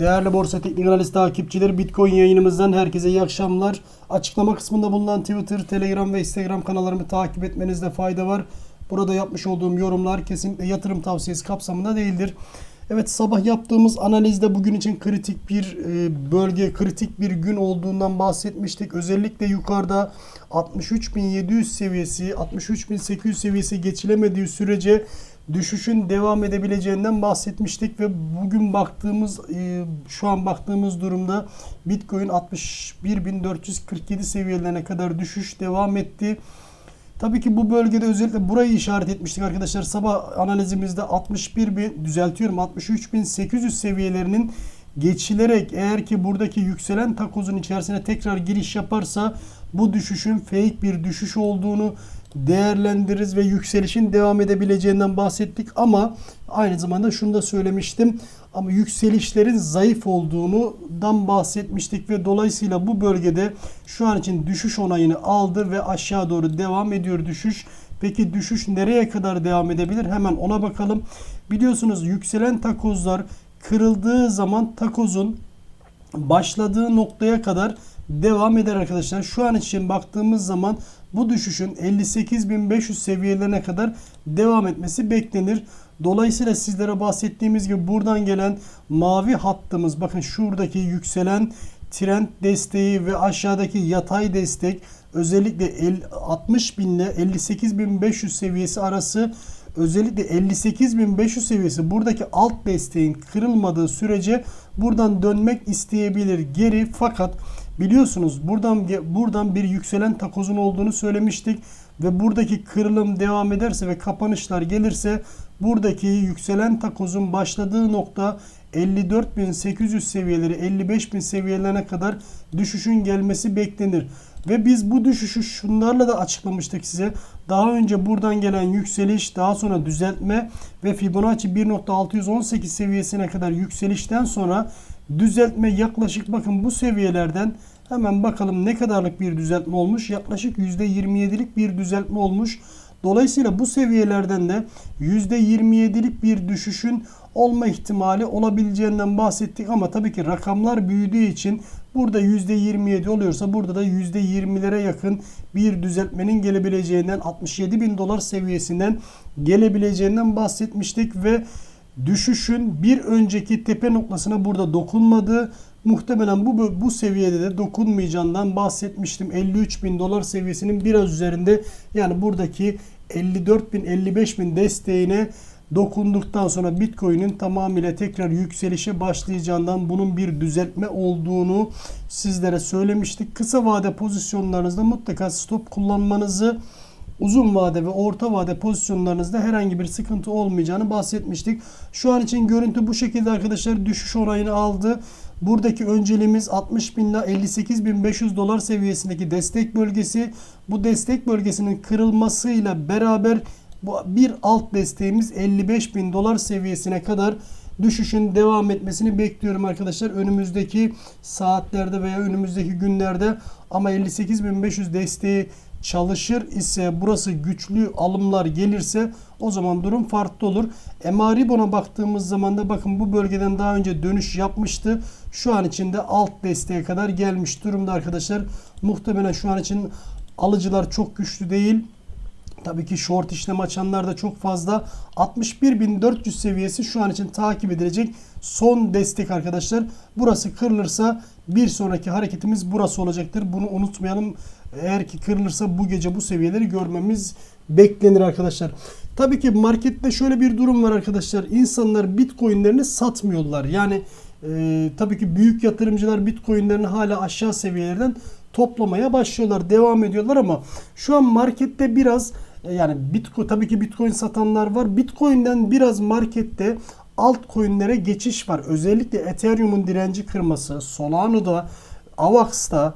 Değerli Borsa Teknik Analiz takipçileri Bitcoin yayınımızdan herkese iyi akşamlar. Açıklama kısmında bulunan Twitter, Telegram ve Instagram kanallarımı takip etmenizde fayda var. Burada yapmış olduğum yorumlar kesinlikle yatırım tavsiyesi kapsamında değildir. Evet sabah yaptığımız analizde bugün için kritik bir e, bölge, kritik bir gün olduğundan bahsetmiştik. Özellikle yukarıda 63.700 seviyesi, 63.800 seviyesi geçilemediği sürece düşüşün devam edebileceğinden bahsetmiştik ve bugün baktığımız e, şu an baktığımız durumda Bitcoin 61.447 seviyelerine kadar düşüş devam etti. Tabii ki bu bölgede özellikle burayı işaret etmiştik arkadaşlar. Sabah analizimizde 61 bin düzeltiyorum 63.800 seviyelerinin geçilerek eğer ki buradaki yükselen takozun içerisine tekrar giriş yaparsa bu düşüşün fake bir düşüş olduğunu değerlendiririz ve yükselişin devam edebileceğinden bahsettik ama aynı zamanda şunu da söylemiştim ama yükselişlerin zayıf olduğundan bahsetmiştik ve dolayısıyla bu bölgede şu an için düşüş onayını aldı ve aşağı doğru devam ediyor düşüş. Peki düşüş nereye kadar devam edebilir? Hemen ona bakalım. Biliyorsunuz yükselen takozlar kırıldığı zaman takozun başladığı noktaya kadar devam eder arkadaşlar. Şu an için baktığımız zaman bu düşüşün 58.500 seviyelerine kadar devam etmesi beklenir. Dolayısıyla sizlere bahsettiğimiz gibi buradan gelen mavi hattımız bakın şuradaki yükselen trend desteği ve aşağıdaki yatay destek özellikle 60 bin ile 58.500 seviyesi arası özellikle 58.500 seviyesi buradaki alt desteğin kırılmadığı sürece buradan dönmek isteyebilir geri fakat biliyorsunuz buradan buradan bir yükselen takozun olduğunu söylemiştik ve buradaki kırılım devam ederse ve kapanışlar gelirse buradaki yükselen takozun başladığı nokta 54.800 seviyeleri 55.000 seviyelerine kadar düşüşün gelmesi beklenir. Ve biz bu düşüşü şunlarla da açıklamıştık size. Daha önce buradan gelen yükseliş, daha sonra düzeltme ve Fibonacci 1.618 seviyesine kadar yükselişten sonra düzeltme yaklaşık bakın bu seviyelerden hemen bakalım ne kadarlık bir düzeltme olmuş. Yaklaşık %27'lik bir düzeltme olmuş. Dolayısıyla bu seviyelerden de %27'lik bir düşüşün olma ihtimali olabileceğinden bahsettik ama tabii ki rakamlar büyüdüğü için burada %27 oluyorsa burada da %20'lere yakın bir düzeltmenin gelebileceğinden 67 bin dolar seviyesinden gelebileceğinden bahsetmiştik ve düşüşün bir önceki tepe noktasına burada dokunmadığı muhtemelen bu bu seviyede de dokunmayacağından bahsetmiştim. 53 bin dolar seviyesinin biraz üzerinde yani buradaki 54 bin 55 bin desteğine dokunduktan sonra Bitcoin'in tamamıyla tekrar yükselişe başlayacağından bunun bir düzeltme olduğunu sizlere söylemiştik. Kısa vade pozisyonlarınızda mutlaka stop kullanmanızı uzun vade ve orta vade pozisyonlarınızda herhangi bir sıkıntı olmayacağını bahsetmiştik. Şu an için görüntü bu şekilde arkadaşlar düşüş onayını aldı. Buradaki önceliğimiz 60 bin ile 58 bin 500 dolar seviyesindeki destek bölgesi. Bu destek bölgesinin kırılmasıyla beraber bu bir alt desteğimiz 55 bin dolar seviyesine kadar düşüşün devam etmesini bekliyorum arkadaşlar. Önümüzdeki saatlerde veya önümüzdeki günlerde ama 58.500 desteği çalışır ise burası güçlü alımlar gelirse o zaman durum farklı olur. Emaribon'a baktığımız zaman da bakın bu bölgeden daha önce dönüş yapmıştı. Şu an içinde alt desteğe kadar gelmiş durumda arkadaşlar. Muhtemelen şu an için alıcılar çok güçlü değil. Tabii ki short işlem açanlar da çok fazla. 61.400 seviyesi şu an için takip edilecek son destek arkadaşlar. Burası kırılırsa bir sonraki hareketimiz burası olacaktır. Bunu unutmayalım. Eğer ki kırılırsa bu gece bu seviyeleri görmemiz beklenir arkadaşlar. Tabii ki markette şöyle bir durum var arkadaşlar. İnsanlar bitcoinlerini satmıyorlar. Yani e, tabii ki büyük yatırımcılar bitcoinlerini hala aşağı seviyelerden toplamaya başlıyorlar. Devam ediyorlar ama şu an markette biraz yani Bitcoin tabii ki Bitcoin satanlar var. Bitcoin'den biraz markette altcoin'lere geçiş var. Özellikle Ethereum'un direnci kırması, Solano'da, Avax'ta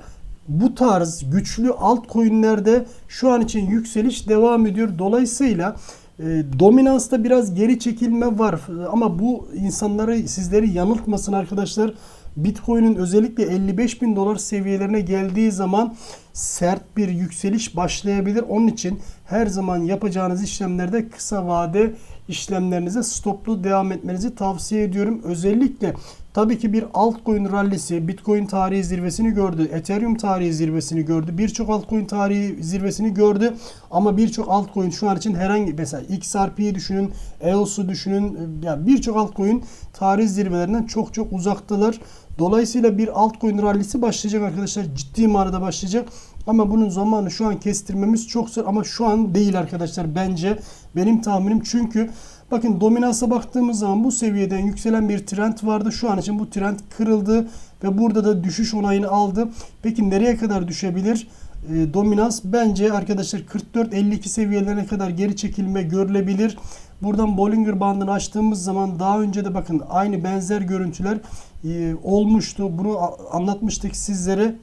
bu tarz güçlü altcoin'lerde şu an için yükseliş devam ediyor. Dolayısıyla e, dominansta biraz geri çekilme var ama bu insanları sizleri yanıltmasın arkadaşlar. Bitcoin'in özellikle 55 bin dolar seviyelerine geldiği zaman sert bir yükseliş başlayabilir. Onun için her zaman yapacağınız işlemlerde kısa vade işlemlerinize stoplu devam etmenizi tavsiye ediyorum. Özellikle tabii ki bir altcoin rallisi Bitcoin tarihi zirvesini gördü. Ethereum tarihi zirvesini gördü. Birçok altcoin tarihi zirvesini gördü. Ama birçok altcoin şu an için herhangi mesela XRP'yi düşünün, EOS'u düşünün. Yani birçok altcoin tarih zirvelerinden çok çok uzaktalar. Dolayısıyla bir altcoin rallisi başlayacak arkadaşlar. Ciddi manada başlayacak. Ama bunun zamanı şu an kestirmemiz çok zor ama şu an değil arkadaşlar bence benim tahminim çünkü bakın dominansa baktığımız zaman bu seviyeden yükselen bir trend vardı. Şu an için bu trend kırıldı ve burada da düşüş onayını aldı. Peki nereye kadar düşebilir? E, dominans bence arkadaşlar 44-52 seviyelerine kadar geri çekilme görülebilir. Buradan Bollinger bandını açtığımız zaman daha önce de bakın aynı benzer görüntüler e, olmuştu. Bunu anlatmıştık sizlere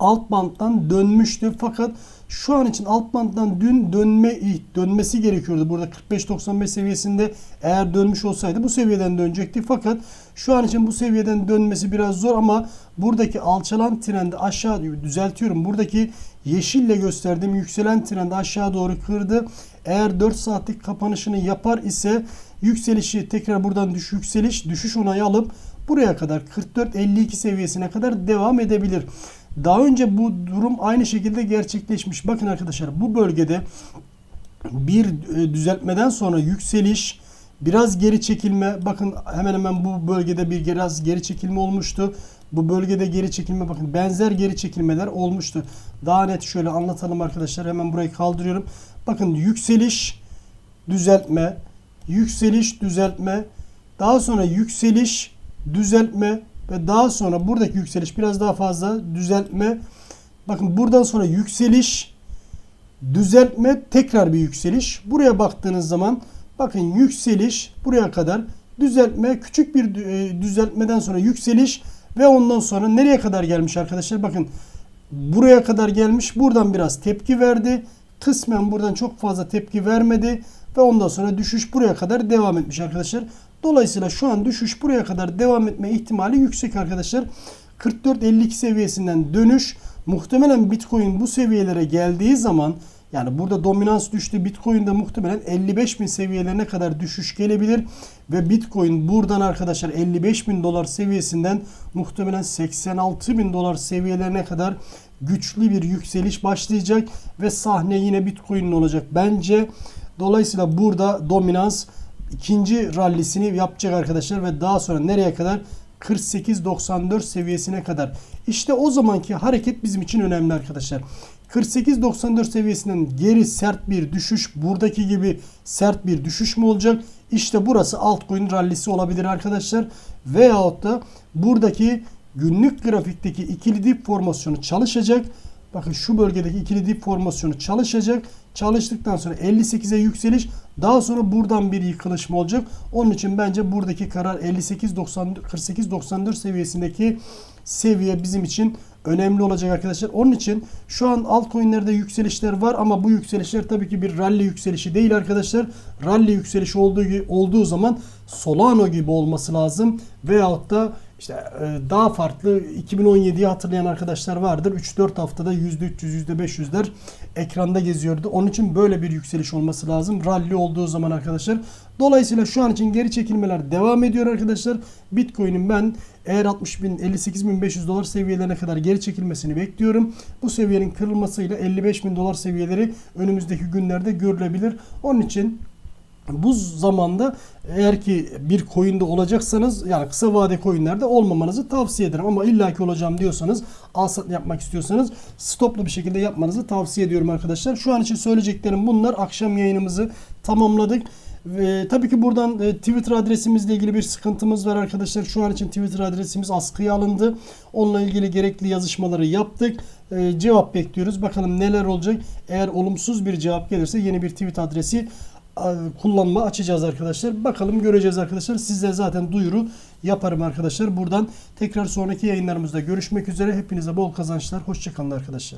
alt banttan dönmüştü. Fakat şu an için alt banttan dün dönme dönmesi gerekiyordu. Burada 45-95 seviyesinde eğer dönmüş olsaydı bu seviyeden dönecekti. Fakat şu an için bu seviyeden dönmesi biraz zor ama buradaki alçalan trendi aşağı düzeltiyorum. Buradaki yeşille gösterdiğim yükselen trendi aşağı doğru kırdı. Eğer 4 saatlik kapanışını yapar ise yükselişi tekrar buradan düş yükseliş düşüş onayı alıp buraya kadar 44-52 seviyesine kadar devam edebilir. Daha önce bu durum aynı şekilde gerçekleşmiş. Bakın arkadaşlar bu bölgede bir e, düzeltmeden sonra yükseliş, biraz geri çekilme. Bakın hemen hemen bu bölgede bir biraz geri çekilme olmuştu. Bu bölgede geri çekilme bakın benzer geri çekilmeler olmuştu. Daha net şöyle anlatalım arkadaşlar. Hemen burayı kaldırıyorum. Bakın yükseliş, düzeltme, yükseliş, düzeltme, daha sonra yükseliş, düzeltme ve daha sonra buradaki yükseliş biraz daha fazla düzeltme. Bakın buradan sonra yükseliş, düzeltme, tekrar bir yükseliş. Buraya baktığınız zaman bakın yükseliş buraya kadar düzeltme, küçük bir e, düzeltmeden sonra yükseliş ve ondan sonra nereye kadar gelmiş arkadaşlar? Bakın buraya kadar gelmiş. Buradan biraz tepki verdi. Kısmen buradan çok fazla tepki vermedi ve ondan sonra düşüş buraya kadar devam etmiş arkadaşlar. Dolayısıyla şu an düşüş buraya kadar devam etme ihtimali yüksek arkadaşlar. 44-52 seviyesinden dönüş muhtemelen Bitcoin bu seviyelere geldiği zaman yani burada dominans düştü. Bitcoin'de muhtemelen 55 bin seviyelerine kadar düşüş gelebilir. Ve Bitcoin buradan arkadaşlar 55 bin dolar seviyesinden muhtemelen 86 bin dolar seviyelerine kadar güçlü bir yükseliş başlayacak. Ve sahne yine Bitcoin'in olacak bence. Dolayısıyla burada dominans ikinci rallisini yapacak arkadaşlar ve daha sonra nereye kadar? 48.94 seviyesine kadar. İşte o zamanki hareket bizim için önemli arkadaşlar. 48.94 seviyesinden geri sert bir düşüş, buradaki gibi sert bir düşüş mü olacak? İşte burası altcoin rallisi olabilir arkadaşlar. Veyahut da buradaki günlük grafikteki ikili dip formasyonu çalışacak. Bakın şu bölgedeki ikili dip formasyonu çalışacak. Çalıştıktan sonra 58'e yükseliş daha sonra buradan bir yıkılış mı olacak? Onun için bence buradaki karar 58 90 48 94 seviyesindeki seviye bizim için önemli olacak arkadaşlar. Onun için şu an altcoin'lerde yükselişler var ama bu yükselişler tabii ki bir rally yükselişi değil arkadaşlar. Rally yükselişi olduğu olduğu zaman Solano gibi olması lazım veyahut da işte e, daha farklı 2017'yi hatırlayan arkadaşlar vardır. 3-4 haftada %300, %500'ler ekranda geziyordu. Onun için böyle bir yükseliş olması lazım. Rally olduğu zaman arkadaşlar. Dolayısıyla şu an için geri çekilmeler devam ediyor arkadaşlar. Bitcoin'in ben eğer 60 bin 58 bin 500 dolar seviyelerine kadar geri çekilmesini bekliyorum. Bu seviyenin kırılmasıyla 55 bin dolar seviyeleri önümüzdeki günlerde görülebilir. Onun için bu zamanda eğer ki bir coin'de olacaksanız yani kısa vade coin'lerde olmamanızı tavsiye ederim. Ama illaki olacağım diyorsanız al sat yapmak istiyorsanız stoplu bir şekilde yapmanızı tavsiye ediyorum arkadaşlar. Şu an için söyleyeceklerim bunlar. Akşam yayınımızı tamamladık. Ve tabii ki buradan e, Twitter adresimizle ilgili bir sıkıntımız var arkadaşlar. Şu an için Twitter adresimiz askıya alındı. Onunla ilgili gerekli yazışmaları yaptık. E, cevap bekliyoruz. Bakalım neler olacak. Eğer olumsuz bir cevap gelirse yeni bir tweet adresi kullanma açacağız arkadaşlar. Bakalım göreceğiz arkadaşlar. Sizler zaten duyuru yaparım arkadaşlar. Buradan tekrar sonraki yayınlarımızda görüşmek üzere. Hepinize bol kazançlar. Hoşçakalın arkadaşlar.